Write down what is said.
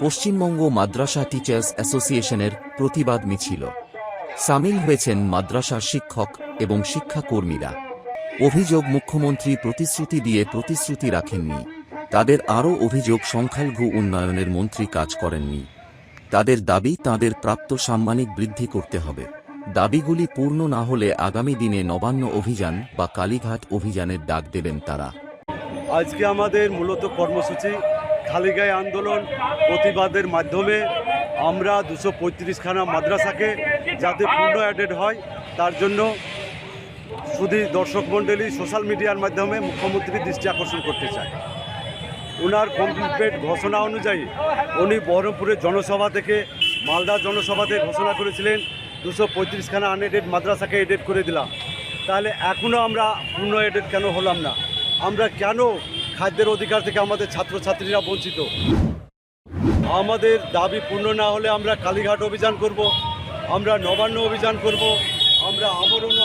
পশ্চিমবঙ্গ মাদ্রাসা teachers অ্যাসোসিয়েশনের প্রতিবাদ মিছিল। সামিল হয়েছেন মাদ্রাসার শিক্ষক এবং শিক্ষাকর্মীরা। অভিযোগ মুখ্যমন্ত্রী প্রতিশ্রুতি দিয়ে প্রতিশ্রুতি রাখেননি। তাদের আরও অভিযোগ সংখ্যালঘু উন্নয়নের মন্ত্রী কাজ করেননি। তাদের দাবি তাদের প্রাপ্ত সাম্মানিক বৃদ্ধি করতে হবে। দাবিগুলি পূর্ণ না হলে আগামী দিনে নবান্ন অভিযান বা কালীঘাট অভিযানের ডাক দেবেন তারা। আজকে আমাদের মূলত কর্মসূচি খালিগায় আন্দোলন প্রতিবাদের মাধ্যমে আমরা দুশো পঁয়ত্রিশখানা মাদ্রাসাকে যাতে পূর্ণ অ্যাডেড হয়, তার জন্য শুধু দর্শক মণ্ডলী সোশ্যাল মিডিয়ার মাধ্যমে মুখ্যমন্ত্রীর দৃষ্টি আকর্ষণ করতে চায়। ওনার কমপ্লিট ঘোষণা অনুযায়ী উনি বহরমপুরের জনসভা থেকে মালদা জনসভাতে ঘোষণা করেছিলেন, দুশো পঁয়ত্রিশখানা আনএডেড মাদ্রাসাকে এডেড করে দিলাম। তাহলে এখনও আমরা পূর্ণ এডেড কেন হলাম না? আমরা কেন খাদ্যের অধিকার থেকে আমাদের ছাত্রছাত্রীরা বঞ্চিত? আমাদের দাবি পূর্ণ না হলে আমরা কালীঘাট অভিযান করব, আমরা নবান্ন অভিযান করব, আমরা আমরণ